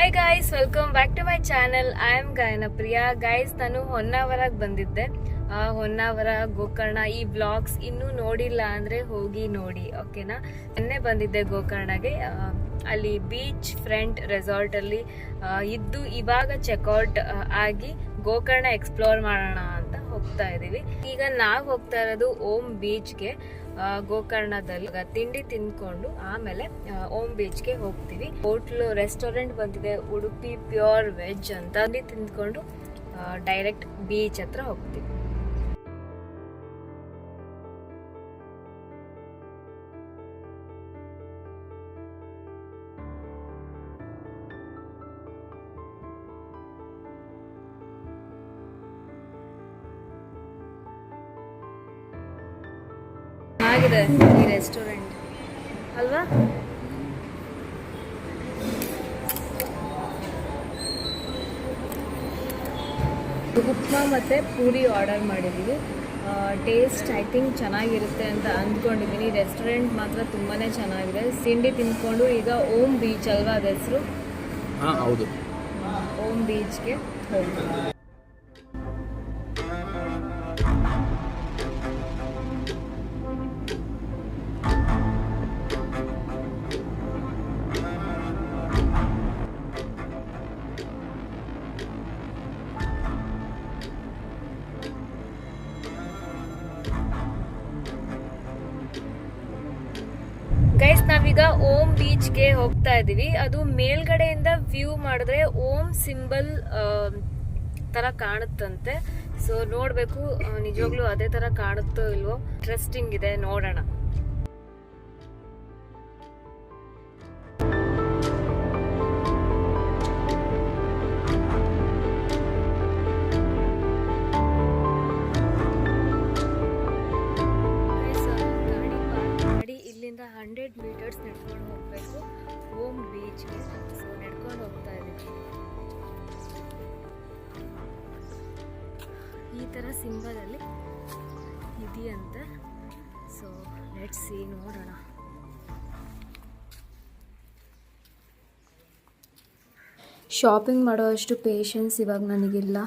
Hi guys welcome back to my channel I am Gayana Priya guys ನಾನು ಹೊನ್ನಾವರಕ್ಕೆ ಬಂದಿದ್ದೆ. ಹೊನ್ನಾವರ, ಗೋಕರ್ಣ ಈ blogs ಇನ್ನೂ ನೋಡಿಲ್ಲ ಅಂದ್ರೆ ಹೋಗಿ ನೋಡಿ ಓಕೆನಾ ನಿನ್ನೆ ಬಂದಿದ್ದೆ ಗೋಕರ್ಣಗೆ. ಅಲ್ಲಿ ಬೀಚ್ ಫ್ರಂಟ್ ರೆಸಾರ್ಟ್ ಅಲ್ಲಿ ಇದ್ದು ಇವಾಗ ಚೆಕ್ಔಟ್ ಆಗಿ ಗೋಕರ್ಣ ಎಕ್ಸ್ಪ್ಲೋರ್ ಮಾಡೋಣ ಅಂತ ಹೋಗ್ತಾ ಇದೀವಿ. ಈಗ ನಾವು ಹೋಗ್ತಾ ಇರೋದು ಓಮ್ ಬೀಚ್ಗೆ ಗೋಕರ್ಣದಲ್ಲಿ ತಿಂಡಿ ತಿನ್ಕೊಂಡು ಆಮೇಲೆ ಓಮ್ ಬೀಚ್ ಬೀಚ್ಗೆ ಹೋಗ್ತೀವಿ. ಹೋಟ್ಲು ರೆಸ್ಟೋರೆಂಟ್ ಬಂದಿದೆ. ಉಡುಪಿ ಪ್ಯೂರ್ ವೆಜ್ ಅಂತ ಅಲ್ಲಿ ತಿಂದ್ಕೊಂಡು ಡೈರೆಕ್ಟ್ ಬೀಚ್ ಹತ್ರ ಹೋಗ್ತೀವಿ. ಚೆನ್ನಾಗಿದೆ ಈ ರೆಸ್ಟೋರೆಂಟ್ ಅಲ್ವಾ? ಉಪ್ಮಾ ಮತ್ತು ಪೂರಿ ಆರ್ಡರ್ ಮಾಡಿದ್ದೀವಿ ಟೇಸ್ಟ್ ಐ ಥಿಂಕ್ ಚೆನ್ನಾಗಿರುತ್ತೆ ಅಂತ ಅಂದ್ಕೊಂಡಿದ್ದೀನಿ ರೆಸ್ಟೋರೆಂಟ್ ಮಾತ್ರ ತುಂಬಾ ಚೆನ್ನಾಗಿದೆ. ತಿಂಡಿ ತಿಂದ್ಕೊಂಡು ಈಗ ಓಂ ಬೀಚ್ ಅಲ್ವಾ ಅದ ಹೆಸರು ಹಾಂ ಹೌದು ಓಂ ಬೀಚ್ಗೆ ಹೋಗ್ತೀವಿ. ನಾವೀಗ ಓಂ ಬೀಚ್ಗೆ ಹೋಗ್ತಾ ಇದೀವಿ ಅದು ಮೇಲ್ಗಡೆಯಿಂದ ವ್ಯೂ ಮಾಡಿದ್ರೆ ಓಂ ಸಿಂಬಲ್ ತರ ಕಾಣುತ್ತಂತೆ. ಸೊ ನೋಡ್ಬೇಕು. ನಿಜವಾಗ್ಲೂ ಅದೇ ತರ ಕಾಣುತ್ತೋ ಇಲ್ವೋ? ಇಂಟ್ರೆಸ್ಟಿಂಗ್ ಇದೆ, ನೋಡೋಣ. ಇಲ್ಲಿಂದ ಹಂಡ್ರೆಡ್ ಮೀಟರ್ಸ್ ನಡ್ಕೊಂಡು ಹೋಗಬೇಕು. ಓಮ್ ಬೀಚ್ ಸೊ ನಡ್ಕೊಂಡು ಹೋಗ್ತಾ ಇದ್ದೀವಿ ಈ ಥರ ಸಿಂಬಲಲ್ಲಿ ಇದೆಯಂತೆ. ಸೊ ಲೆಟ್ಸ್ ಸಿ ನೋಡೋಣ. ಶಾಪಿಂಗ್ ಮಾಡೋವಷ್ಟು ಪೇಷನ್ಸ್ ಇವಾಗ ನನಗಿಲ್ಲ.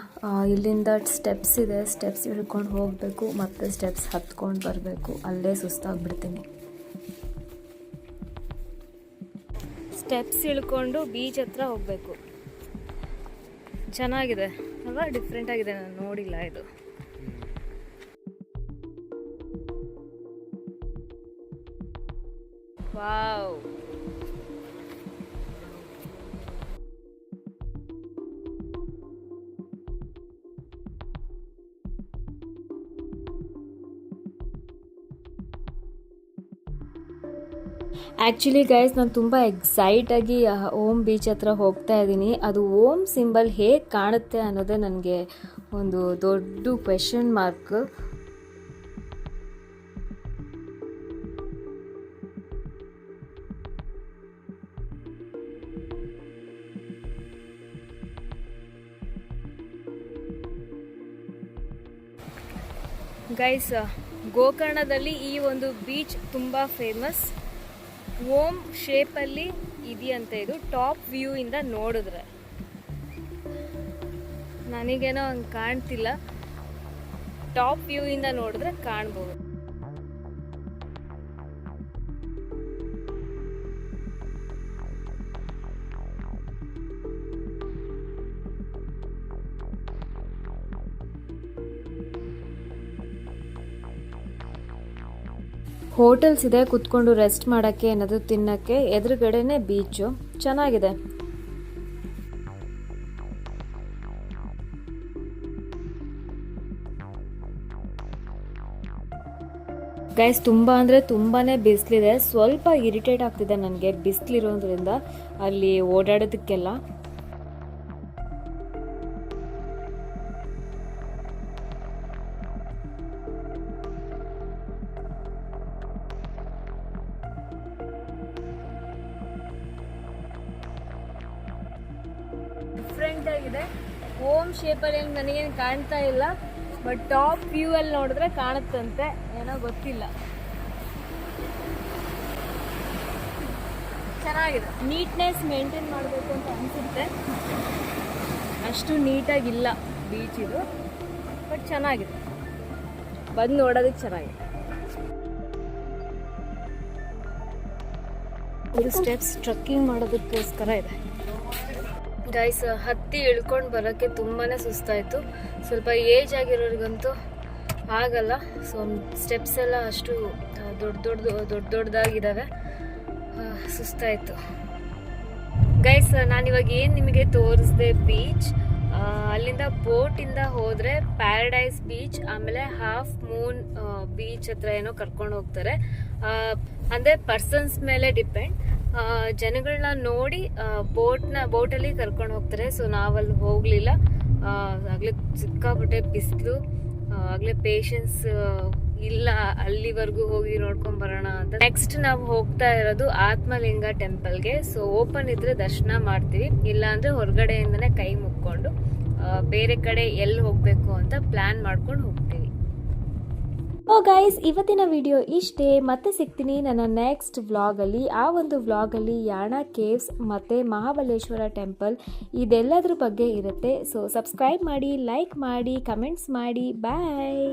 ಇಲ್ಲಿಂದ ಸ್ಟೆಪ್ಸ್ ಇದೆ. ಸ್ಟೆಪ್ಸ್ ಇಳ್ಕೊಂಡು ಹೋಗಬೇಕು. ಮತ್ತು ಸ್ಟೆಪ್ಸ್ ಹತ್ಕೊಂಡು ಬರಬೇಕು. ಅಲ್ಲೇ ಸುಸ್ತಾಗ್ಬಿಡ್ತೀನಿ. ಸ್ಟೆಪ್ಸ್ ಇಳ್ಕೊಂಡು ಬೀಚ್ ಹತ್ರ ಹೋಗಬೇಕು. ಚೆನ್ನಾಗಿದೆ. ಅಲ್ವಾ? ಡಿಫ್ರೆಂಟ್ ಆಗಿದೆ. ನಾನು ನೋಡಿಲ್ಲ ಇದು. ವಾವ್ ಆ್ಯಕ್ಚುಲಿ ಗೈಸ್ ನಾನು ತುಂಬ ಎಕ್ಸೈಟಾಗಿ ಓಮ್ ಬೀಚ್ ಹತ್ರ ಹೋಗ್ತಾ ಇದ್ದೀನಿ. ಅದು ಓಮ್ ಸಿಂಬಲ್ ಹೇಗೆ ಕಾಣುತ್ತೆ ಅನ್ನೋದೇ ನನಗೆ ಒಂದು ದೊಡ್ಡ ಕ್ವೆಶನ್ ಮಾರ್ಕ್ ಗೈಸ್ ಗೋಕರ್ಣದಲ್ಲಿ ಈ ಒಂದು ಬೀಚ್ ತುಂಬ ಫೇಮಸ್ ಓಮ್ ಶೇಪಲ್ಲಿ ಇದೆಯಂತೆ ಇದು ಟಾಪ್ ವ್ಯೂ ಇಂದ ನೋಡಿದ್ರೆ. ನನಗೇನೋ ಹಂಗೆ ಕಾಣ್ತಿಲ್ಲ. ಟಾಪ್ ವ್ಯೂ ಇಂದ ನೋಡಿದ್ರೆ ಕಾಣ್ಬೋದು. ಹೋಟೆಲ್ಸ್ ಇದೆ, ಕುತ್ಕೊಂಡು ರೆಸ್ಟ್ ಮಾಡೋಕ್ಕೆ ಏನಾದರೂ ತಿನ್ನೋಕ್ಕೆ ಎದುರುಗಡೆನೆ ಬೀಚು. ಚೆನ್ನಾಗಿದೆ. ಗೈಸ್ ತುಂಬ ಅಂದರೆ ತುಂಬಾ ಬಿಸಿಲಿದೆ. ಸ್ವಲ್ಪ ಇರಿಟೇಟ್ ಆಗ್ತಿದೆ ನನಗೆ ಬಿಸಿಲಿರೋದ್ರಿಂದ. ಅಲ್ಲಿ ಓಡಾಡೋದಕ್ಕೆಲ್ಲ. ಆಗಿದೆ ಓಮ್ ಶೇಪಲ್ಲಿ ಏನು ನನಗೇನು ಕಾಣ್ತಾ ಇಲ್ಲ. ಬಟ್ ಟಾಪ್ ವ್ಯೂ ಅಲ್ಲಿ ನೋಡಿದ್ರೆ ಕಾಣುತ್ತಂತೆ. ಏನೋ ಗೊತ್ತಿಲ್ಲ. ಚೆನ್ನಾಗಿದೆ. ನೀಟ್ನೆಸ್ ಮೇಂಟೈನ್ ಮಾಡಬೇಕು ಅಂತ ಅನಿಸುತ್ತೆ. ಅಷ್ಟು ನೀಟಾಗಿಲ್ಲ ಬೀಚ್ ಇದು. ಬಟ್ ಚೆನ್ನಾಗಿದೆ. ಬಂದು ನೋಡೋದಕ್ಕೆ ಚೆನ್ನಾಗಿದೆ. ಇದು ಸ್ಟೆಪ್ಸ್ ಟ್ರಕ್ಕಿಂಗ್ ಮಾಡೋದಕ್ಕೋಸ್ಕರ ಇದೆ. ಗೈಸ್ ಹತ್ತಿ ಇಳ್ಕೊಂಡು ಬರೋಕ್ಕೆ ತುಂಬಾ ಸುಸ್ತಾಯಿತು. ಸ್ವಲ್ಪ ಏಜ್ ಆಗಿರೋರಿಗಂತೂ ಆಗಲ್ಲ. ಸೊ ಸ್ಟೆಪ್ಸ್ ಎಲ್ಲ ಅಷ್ಟು ದೊಡ್ಡ ದೊಡ್ಡ ದೊಡ್ಡ ದೊಡ್ಡದಾಗಿದ್ದಾವೆ ಸುಸ್ತಾಯಿತು. ಗೈಸ್ ನಾನಿವಾಗ ಏನು ನಿಮಗೆ ತೋರಿಸಿದೆ ಬೀಚ್ ಅಲ್ಲಿಂದ ಬೋಟಿಂದ ಹೋದರೆ ಪ್ಯಾರಡೈಸ್ ಬೀಚ್ ಆಮೇಲೆ ಹಾಫ್ ಮೂನ್ ಬೀಚ್ ಹತ್ರ ಏನೋ ಕರ್ಕೊಂಡು ಹೋಗ್ತಾರೆ. ಅಂದರೆ ಪರ್ಸನ್ಸ್ ಮೇಲೆ ಡಿಪೆಂಡ್ ಜನಗಳನ್ನ ನೋಡಿ ಬೋಟ್ನ, ಬೋಟಲ್ಲಿ ಕರ್ಕೊಂಡು ಹೋಗ್ತಾರೆ. ಸೊ, ನಾವಲ್ಲಿ ಹೋಗಲಿಲ್ಲ. ಆಗಲೇ ಸಿಕ್ಕಾಪಟ್ಟೆ ಬಿಸಿಲು. ಆಗಲೇ ಪೇಷನ್ಸ್ ಇಲ್ಲ, ಅಲ್ಲಿವರೆಗೂ ಹೋಗಿ ನೋಡ್ಕೊಂಡ್ ಬರೋಣ ಅಂತ. ನೆಕ್ಸ್ಟ್ ನಾವು ಹೋಗ್ತಾ ಇರೋದು ಆತ್ಮಲಿಂಗ ಟೆಂಪಲ್ಗೆ ಸೊ ಓಪನ್ ಇದ್ರೆ ದರ್ಶನ ಮಾಡ್ತೀವಿ. ಇಲ್ಲ ಅಂದ್ರೆ ಹೊರಗಡೆಯಿಂದನೇ ಕೈ ಮುಕ್ಕೊಂಡು ಬೇರೆ ಕಡೆ ಎಲ್ಲಿ ಹೋಗ್ಬೇಕು ಅಂತ ಪ್ಲಾನ್ ಮಾಡ್ಕೊಂಡು ಹೋಗ್ತೀವಿ. ಓ ಗೈಸ್ ಇವತ್ತಿನ ವಿಡಿಯೋ ಇಷ್ಟೇ, ಮತ್ತೆ ಸಿಗ್ತೀನಿ ನನ್ನ ನೆಕ್ಸ್ಟ್ ವ್ಲಾಗಲ್ಲಿ ಆ ಒಂದು ವ್ಲಾಗಲ್ಲಿ ಯಾಣ ಕೇವ್ಸ್ ಮತ್ತು ಮಹಾಬಲೇಶ್ವರ ಟೆಂಪಲ್ ಇದೆಲ್ಲದ್ರ ಬಗ್ಗೆ ಇರುತ್ತೆ. ಸೊ ಸಬ್ಸ್ಕ್ರೈಬ್ ಮಾಡಿ ಲೈಕ್ ಮಾಡಿ ಕಮೆಂಟ್ಸ್ ಮಾಡಿ ಬಾಯ್